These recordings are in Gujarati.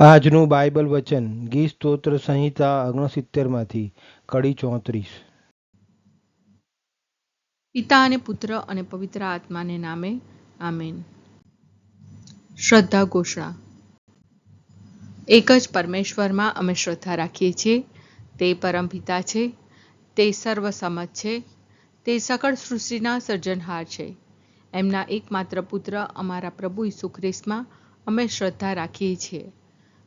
આજનું બાઇબલ વચન ગી સ્તોત્ર સંહિતા ઓગણસિત્તેરમાંથી કડી ચોત્રીસ. પિતા અને પુત્ર અને પવિત્ર આત્માને નામે, આમેન. શ્રદ્ધા ઘોષણા. એક જ પરમેશ્વરમાં અમે શ્રદ્ધા રાખીએ છીએ, તે પરમ પિતા છે, તે સર્વસમજ છે, તે સકળ સૃષ્ટિના સર્જનહાર છે. એમના એકમાત્ર પુત્ર અમારા પ્રભુ ઈસુ ખ્રિસ્તમાં અમે શ્રદ્ધા રાખીએ છીએ.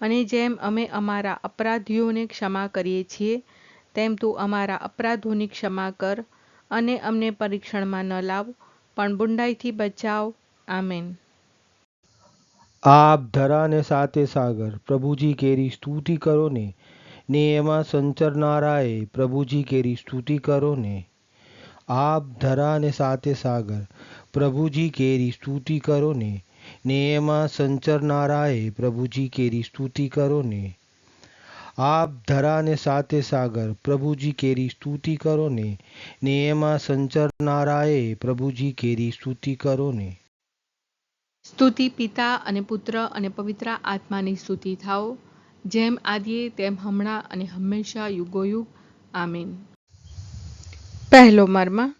અને જેમ અમે અમારા અપરાધીઓને ક્ષમા કરીએ છીએ, તેમ તું અમારા અપરાધોની ક્ષમા કર અને અમને પરીક્ષણમાં ન લાવ, પણ બુંડાઈથી બચાવ. આમેન. આપ ધરાને સાથે સાગર, પ્રભુજી કેરી સ્તુતિ કરો ને. ને એમાં સંચરનારાએ પ્રભુજી કેરી સ્તુતિ કરો ને. આપ ધરાને સાથે સાગર, પ્રભુજી કેરી સ્તુતિ કરો ને. ને એમાં સંચરનારાએ પ્રભુજી કેરી સ્તુતિ કરો ને. આપ ધરાને સાથે સાગર, પ્રભુજી કેરી સ્તુતિ કરો ને. ને એમાં સંચરનારાએ પ્રભુજી કેરી સ્તુતિ કરો ને. સ્તુતિ પિતા અને પુત્ર અને પવિત્ર આત્માની સ્તુતિ થાઓ, જેમ આદિએ તેમ હમણાં અને હંમેશા યુગોયુગ. આમીન. પહેલો મર્મ.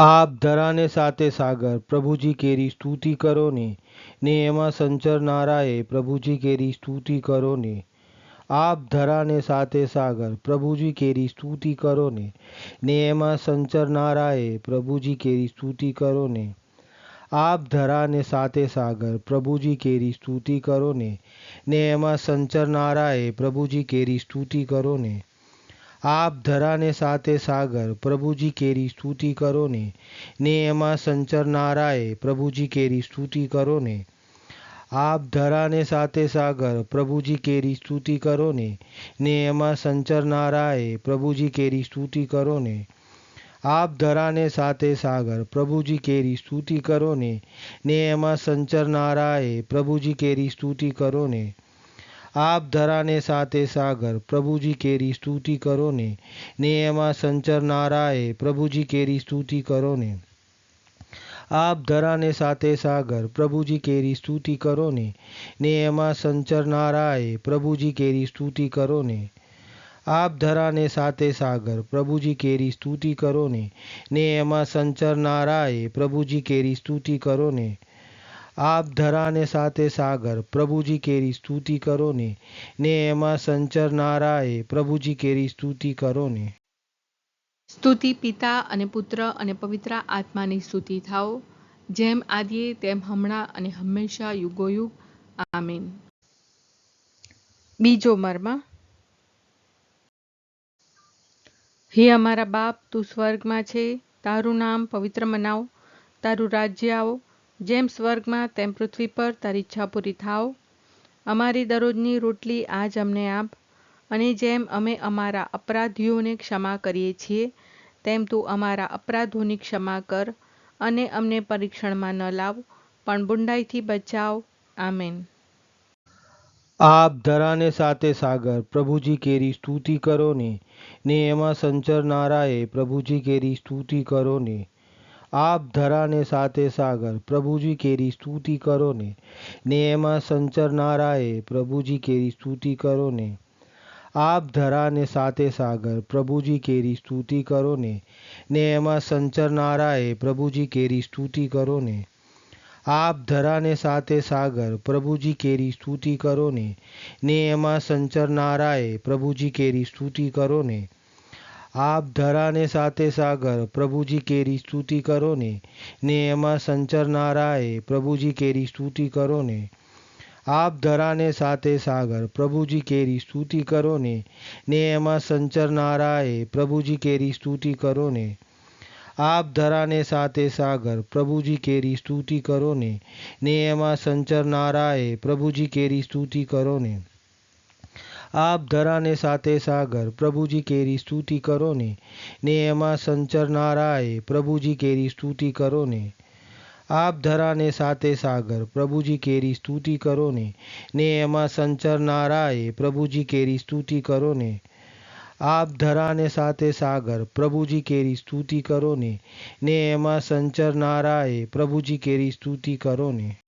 આપ ધરાને સાથે સાગર, પ્રભુજી કેરી સ્તુતિ કરો ને ને એમાં સંચરનારાએ પ્રભુજી કેરી સ્તુતિ કરો ને આપ ધરાને સાથે સાગર, પ્રભુજી કેરી સ્તુતિ કરો ને ને એમાં સંચરનારાએ પ્રભુજી કેરી સ્તુતિ કરો ને આપ ધરાને સાથે સાગર, પ્રભુજી કેરી સ્તુતિ કરો ને ને એમાં સંચરનારાએ પ્રભુજી કેરી સ્તુતિ કરો ને આપ ધરાને સાથે સાગર, પ્રભુજી કેરી સ્તુતિ કરો ને ને એમાં સંચરનારાએ પ્રભુજી કેરી સ્તુતિ કરો ને આપ ધરાને સાથે સાગર, પ્રભુજી કેરી સ્તુતિ કરો ને ને એમાં સંચરનારાએ પ્રભુજી કેરી સ્તુતિ કરો ને આપ ધરાને સાથે સાગર, પ્રભુજી કેરી સ્તુતિ કરો ને ને એમાં સંચરનારાએ પ્રભુજી કેરી સ્તુતિ કરો ને આપ ધરાને સાથે સાગર, પ્રભુજી કેરી સ્તુતિ કરો ને ને એમાં સંચરનારાએ પ્રભુજી કેરી સ્તુતિ કરો ને આપ ધરાને સાથે સાગર, પ્રભુજી કેરી સ્તુતિ કરો ને ને એમાં સંચરનારાએ પ્રભુજી કેરી સ્તુતિ કરો ને આપ ધરાને સાથે સાગર, પ્રભુજી કેરી સ્તુતિ કરો ને ને એમાં સંચરનારાએ પ્રભુજી કેરી સ્તુતિ કરો ને આપ ધરાને સાથે સાગર, પ્રભુજી કેરી સ્તુતિ કરો ને ને એમાં સંચરનારાએ પ્રભુજી કેરી સ્તુતિ કરો ને સ્તુતિ પિતા અને પુત્ર અને પવિત્ર આત્માની સ્તુતિ થાઓ. જેમ આદિએ, તેમ હમણાં અને હંમેશા યુગોયુગ. આમીન. બીજો મર્મ. હે અમારા બાપ, તું સ્વર્ગમાં છે. તારું નામ પવિત્ર મનાવો. તારું રાજ્ય આવો. જેમ સ્વર્ગમાં તેમ પૃથ્વી પર તારી ઈચ્છા પૂરી થાવ. અમારી દરરોજની રોટલી આજ અમને આપ. અને જેમ અમે અમારા અપરાધીઓને ક્ષમા કરીએ છીએ, તેમ તું અમારા અપરાધોની ક્ષમા કર અને અમને પરીક્ષણમાં ન લાવ, પણ બુંડાઈથી બચાવ. આમેન. આપ ધરાને સાથે સાગર, પ્રભુજી કેરી સ્તુતિ કરો ને. ને એમાં સંચરનારાએ પ્રભુજી કેરી સ્તુતિ કરો ને. આપ ધરાને સાથે સાગર, પ્રભુજી કેરી સ્તુતિ કરો ને ને એમાં સંચરનારાએ પ્રભુજી કેરી સ્તુતિ કરો ને આપ ધરાને સાથે સાગર, પ્રભુજી કેરી સ્તુતિ કરો ને ને એમાં સંચરનારાએ પ્રભુજી કેરી સ્તુતિ કરો ને આપ ધરાને સાથે સાગર, પ્રભુજી કેરી સ્તુતિ કરો ને ને એમાં સંચરનારાએ પ્રભુજી કેરી સ્તુતિ કરો ને આપ ધરાને સાથે સાગર, પ્રભુજી કેરી સ્તુતિ કરો ને ને એમાં સંચરનારાએ પ્રભુજી કેરી સ્તુતિ કરો ને આપ ધરાને સાથે સાગર, પ્રભુજી કેરી સ્તુતિ કરો ને ને એમાં સંચરનારાએ પ્રભુજી કેરી સ્તુતિ કરો ને આપ ધરાને સાથે સાગર, પ્રભુજી કેરી સ્તુતિ કરો ને ને એમાં સંચરનારાએ પ્રભુજી કેરી સ્તુતિ કરો ને આપ ધરાને સાથે સાગર, પ્રભુજી કેરી સ્તુતિ કરો ને ને એમાં સંચરનારાએ પ્રભુજી કેરી સ્તુતિ કરો ને આપ ધરાને સાથે સાગર, પ્રભુજી કેરી સ્તુતિ કરો ને ને એમાં સંચરનારાએ પ્રભુજી કેરી સ્તુતિ કરો ને આપ ધરાને સાથે સાગર, પ્રભુજી કેરી સ્તુતિ કરો ને ને એમાં સંચરનારાએ પ્રભુજી કેરી સ્તુતિ કરો ને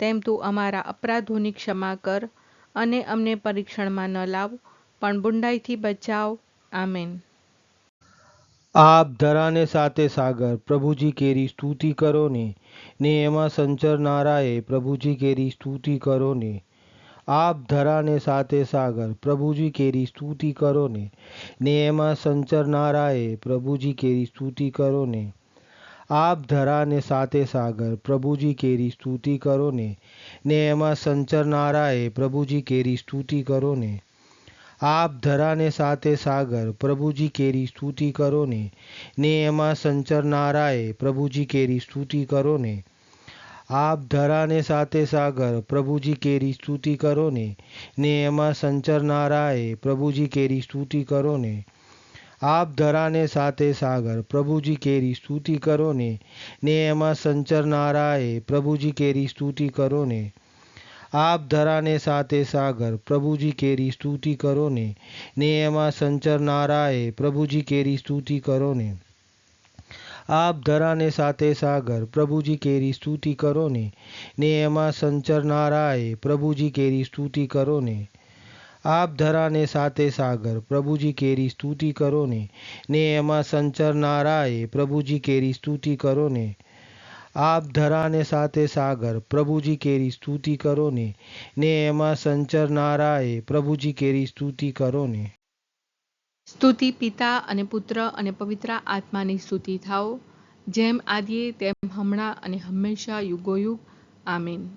તેમ તું અમારા અપરાધોની ક્ષમા કર અને અમને પરીક્ષણમાં ન લાવ, પણ બુંડાઈથી બચાવ. આમેન. આપ ધરાને સાથે સાગર, પ્રભુજી કેરી સ્તુતિ કરો ને ને એમાં સંચરનારાએ પ્રભુજી કેરી સ્તુતિ કરો ને આપ ધરાને સાથે સાગર, પ્રભુજી કેરી સ્તુતિ કરો ને ને એમાં સંચરનારાએ પ્રભુજી કેરી સ્તુતિ કરો ને આપ ધરાને સાથે સાગર, પ્રભુજી કેરી સ્તુતિ કરો ને ને એમાં સંચરનારાએ પ્રભુજી કેરી સ્તુતિ કરો ને આપ ધરાને સાથે સાગર, પ્રભુજી કેરી સ્તુતિ કરો ને ને એમાં સંચરનારાએ પ્રભુજી કેરી સ્તુતિ કરો ને આપ ધરાને સાથે સાગર, પ્રભુજી કેરી સ્તુતિ કરો ને ને એમાં સંચરનારાએ પ્રભુજી કેરી સ્તુતિ કરો ને આપ ધરાને સાથે સાગર પ્રભુજી કેરી સ્તુતિ કરો ને ને એમાં સંચરનારાએ પ્રભુજી કેરી સ્તુતિ કરો ને આપ ધરાને સાથે સાગર પ્રભુજી કેરી સ્તુતિ કરો ને ને એમાં સંચરનારાએ પ્રભુજી કેરી સ્તુતિ કરો ને આપ ધરાને સાથે સાગર પ્રભુજી કેરી સ્તુતિ કરો ને ને એમાં સંચરનારાએ પ્રભુજી કેરી સ્તુતિ કરો ને આપ ધરાને સાથે સાગર, પ્રભુજી કેરી સ્તુતિ કરો ને ને એમાં સંચરનારાએ પ્રભુજી કેરી સ્તુતિ કરો ને આપ ધરાને સાથે સાગર, પ્રભુજી કેરી સ્તુતિ કરો ને ને એમાં સંચરનારાએ પ્રભુજી કેરી સ્તુતિ કરો ને સ્તુતિ પિતા અને પુત્ર અને પવિત્ર આત્માની સ્તુતિ થાઓ. જેમ આદિએ, તેમ હમણાં અને હંમેશા યુગોયુગ. આમીન.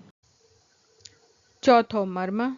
ચોથો મર્મ.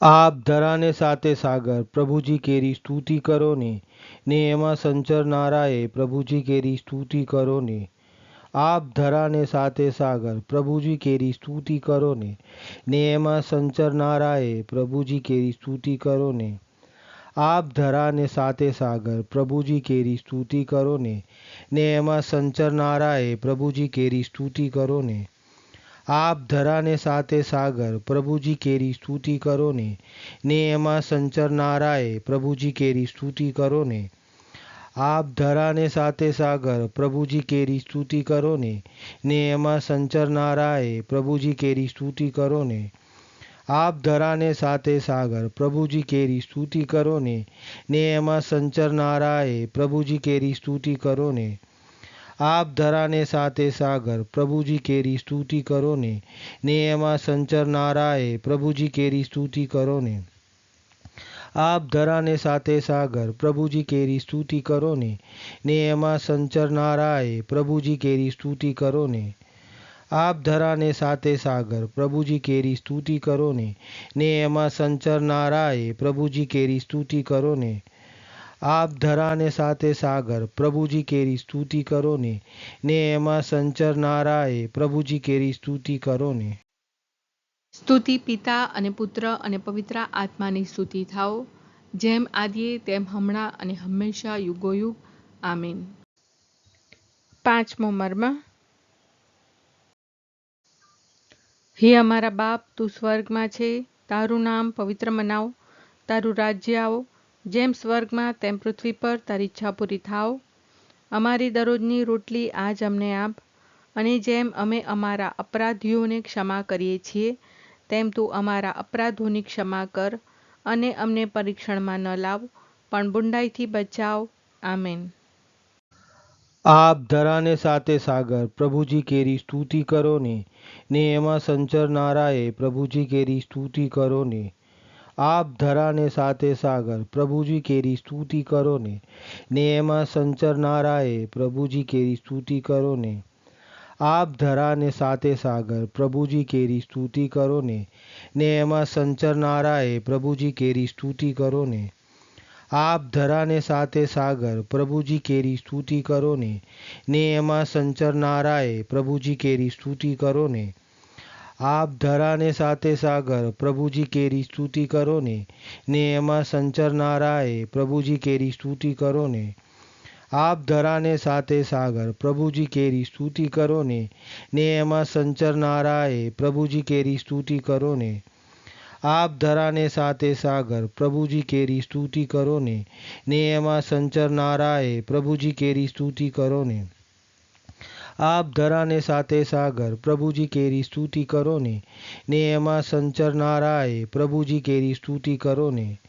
આપ ધરાને સાથે સાગર, પ્રભુજી કેરી સ્તુતિ કરો ને ને એમાં સંચરનારાએ પ્રભુજી કેરી સ્તુતિ કરો ને આપ ધરાને સાથે સાગર, પ્રભુજી કેરી સ્તુતિ કરો ને ને એમાં સંચરનારાએ પ્રભુજી કેરી સ્તુતિ કરો ને આપ ધરાને સાથે સાગર, પ્રભુજી કેરી સ્તુતિ કરો ને ને એમાં સંચરનારાએ પ્રભુજી કેરી સ્તુતિ કરો ને આપ ધરાને સાથે સાગર પ્રભુજી કેરી સ્તુતિ કરો ને ને એમાં સંચરનારાએ પ્રભુજી કેરી સ્તુતિ કરો ને આપ ધરાને સાથે સાગર પ્રભુજી કેરી સ્તુતિ કરો ને ને એમાં સંચરનારાએ પ્રભુજી કેરી સ્તુતિ કરો ને આપ ધરાને સાથે સાગર પ્રભુજી કેરી સ્તુતિ કરો ને ને એમાં સંચરનારાએ પ્રભુજી કેરી સ્તુતિ કરો ને આપ ધરાને સાથે સાગર, પ્રભુજી કેરી સ્તુતિ કરો ને ને એમાં સંચરનારાએ પ્રભુજી કેરી સ્તુતિ કરો ને આપ ધરાને સાથે સાગર, પ્રભુજી કેરી સ્તુતિ કરો ને ને એમાં સંચરનારાએ પ્રભુજી કેરી સ્તુતિ કરો ને આપ ધરાને સાથે સાગર, પ્રભુજી કેરી સ્તુતિ કરો ને ને એમાં સંચરનારાએ પ્રભુજી કેરી સ્તુતિ કરો ને આપ ધરાને સાથે સાગર, પ્રભુજી કેરી સ્તુતિ કરો ને. ને એમાં સંચરનારાએ પ્રભુજી કેરી સ્તુતિ કરો ને. સ્તુતિ પિતા અને પુત્ર અને પવિત્ર આત્માની સ્તુતિ થાઓ, જેમ આદિએ તેમ હમણાં અને હંમેશા યુગોયુગ. આમીન. પાંચમો મર્મ. હે અમારા બાપ, તું સ્વર્ગમાં છે, તારું નામ પવિત્ર મનાવ, તારું રાજ્ય આવો જેમ સ્વર્ગમાં તેમ પૃથ્વી પર તારી ઈચ્છા પૂરી થાવ અમારી દરરોજની રોટલી આજ અમને આપ. અને જેમ અમે અમારા અપરાધીઓને ક્ષમા કરીએ છીએ, તેમ તું અમારા અપરાધોની ક્ષમા કર અને અમને પરીક્ષણમાં ન લાવ, પણ બુંડાઈથી બચાવ. આમેન. આપ ધરાને સાથે સાગર, પ્રભુજી કેરી સ્તુતિ કરો ને એમાં સંચરનારાએ પ્રભુજી કેરી સ્તુતિ કરો ને. આપ ધરાને સાથે સાગર, પ્રભુજી કેરી સ્તુતિ કરો ને ને એમાં સંચરનારાએ પ્રભુજી કેરી સ્તુતિ કરો ને આપ ધરાને સાથે સાગર, પ્રભુજી કેરી સ્તુતિ કરો ને ને એમાં સંચરનારાએ પ્રભુજી કેરી સ્તુતિ કરો ને આપ ધરાને સાથે સાગર, પ્રભુજી કેરી સ્તુતિ કરો ને ને એમાં સંચરનારાએ પ્રભુજી કેરી સ્તુતિ કરો ને આપ ધરાને સાથે સાગર, પ્રભુજી કેરી સ્તુતિ કરો ને ને એમાં સંચરનારાએ પ્રભુજી કેરી સ્તુતિ કરો ને આપ ધરાને સાથે સાગર, પ્રભુજી કેરી સ્તુતિ કરો ને ને એમાં સંચરનારાએ પ્રભુજી કેરી સ્તુતિ કરો ને આપ ધરાને સાથે સાગર, પ્રભુજી કેરી સ્તુતિ કરો ને ને એમાં સંચરનારાએ પ્રભુજી કેરી સ્તુતિ કરો ને આપ ધરાને સાથે સાગર, પ્રભુજી કેરી સ્તુતિ કરો ને ને એમાં સંચરનારાએ પ્રભુજી કેરી સ્તુતિ કરો ને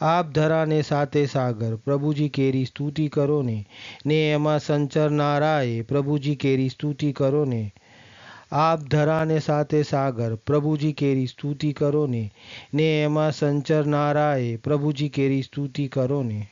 આપ ધરાને સાથે સાગર, પ્રભુજી કેરી સ્તુતિ કરો ને ને એમાં સંચરનારાએ પ્રભુજી કેરી સ્તુતિ કરો ને આપ ધરાને સાથે સાગર, પ્રભુજી કેરી સ્તુતિ કરો ને ને એમાં સંચરનારાએ પ્રભુજી કેરી સ્તુતિ કરો ને